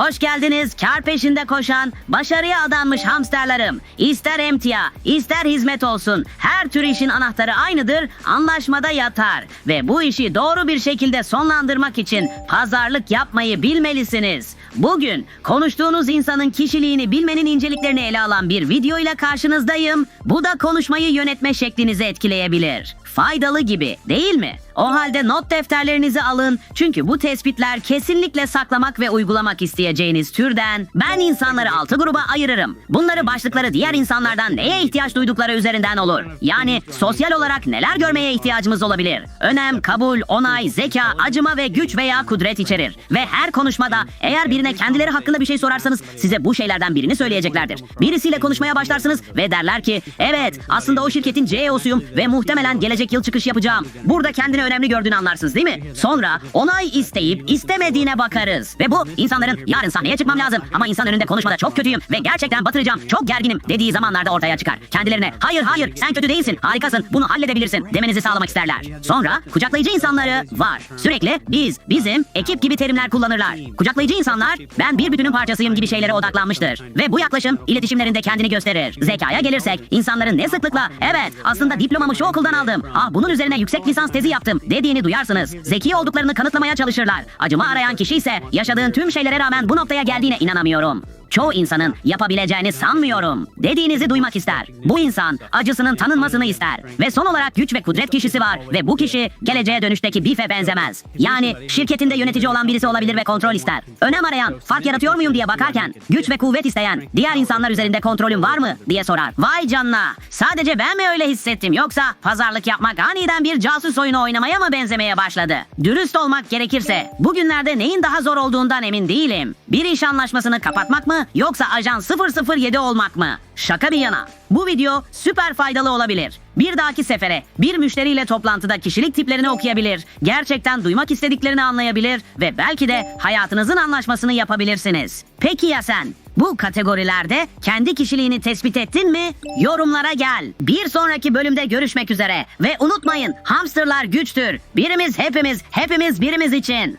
Hoş geldiniz kar peşinde koşan, başarıya adanmış hamsterlarım. İster emtia, ister hizmet olsun. Her tür işin anahtarı aynıdır, anlaşmada yatar. Ve bu işi doğru bir şekilde sonlandırmak için pazarlık yapmayı bilmelisiniz. Bugün konuştuğunuz insanın kişiliğini bilmenin inceliklerini ele alan bir video ile karşınızdayım. Bu da konuşmayı yönetme şeklinizi etkileyebilir. Faydalı gibi değil mi? O halde not defterlerinizi alın çünkü bu tespitler kesinlikle saklamak ve uygulamak isteyeceğiniz türden. Ben insanları altı gruba ayırırım. Bunları başlıkları diğer insanlardan neye ihtiyaç duydukları üzerinden olur. Yani sosyal olarak neler görmeye ihtiyacımız olabilir? Önem, kabul, onay, zeka, acıma ve güç veya kudret içerir. Ve her konuşmada eğer birine kendileri hakkında bir şey sorarsanız size bu şeylerden birini söyleyeceklerdir. Birisiyle konuşmaya başlarsınız ve derler ki evet aslında o şirketin CEO'suyum ve muhtemelen gelecek yıl çıkış yapacağım. Burada kendini önemli gördüğünü anlarsınız değil mi? Sonra onay isteyip istemediğine bakarız. Ve bu insanların yarın sahneye çıkmam lazım ama insan önünde konuşmada çok kötüyüm ve gerçekten batıracağım, çok gerginim dediği zamanlarda ortaya çıkar. Kendilerine hayır hayır sen kötü değilsin, harikasın, bunu halledebilirsin demenizi sağlamak isterler. Sonra kucaklayıcı insanları var. Sürekli biz, bizim, ekip gibi terimler kullanırlar. Kucaklayıcı insanlar ben bir bütünün parçasıyım gibi şeylere odaklanmıştır. Ve bu yaklaşım iletişimlerinde kendini gösterir. Zekaya gelirsek insanların ne sıklıkla evet aslında diplomamı şu okuldan aldım. Ah bunun üzerine yüksek lisans tezi yaptım dediğini duyarsınız. Zeki olduklarını kanıtlamaya çalışırlar. Acıma arayan kişi ise yaşadığın tüm şeylere rağmen bu noktaya geldiğine inanamıyorum. Çoğu insanın yapabileceğini sanmıyorum dediğinizi duymak ister. Bu insan acısının tanınmasını ister. Ve son olarak güç ve kudret kişisi var ve bu kişi geleceğe dönüşteki Biff'e benzemez. Yani şirketinde yönetici olan birisi olabilir ve kontrol ister. Önem arayan, fark yaratıyor muyum diye bakarken güç ve kuvvet isteyen, diğer insanlar üzerinde kontrolüm var mı diye sorar. Vay canına sadece ben mi öyle hissettim yoksa pazarlık yapmak aniden bir casus oyunu oynamaya mı benzemeye başladı? Dürüst olmak gerekirse bugünlerde neyin daha zor olduğundan emin değilim. Bir iş anlaşmasını kapatmak mı yoksa ajan 007 olmak mı? Şaka bir yana. Bu video süper faydalı olabilir. Bir dahaki sefere bir müşteriyle toplantıda kişilik tiplerini okuyabilir, gerçekten duymak istediklerini anlayabilir ve belki de hayatınızın anlaşmasını yapabilirsiniz. Peki ya sen? Bu kategorilerde kendi kişiliğini tespit ettin mi? Yorumlara gel. Bir sonraki bölümde görüşmek üzere ve unutmayın hamsterlar güçtür. Birimiz hepimiz, hepimiz birimiz için.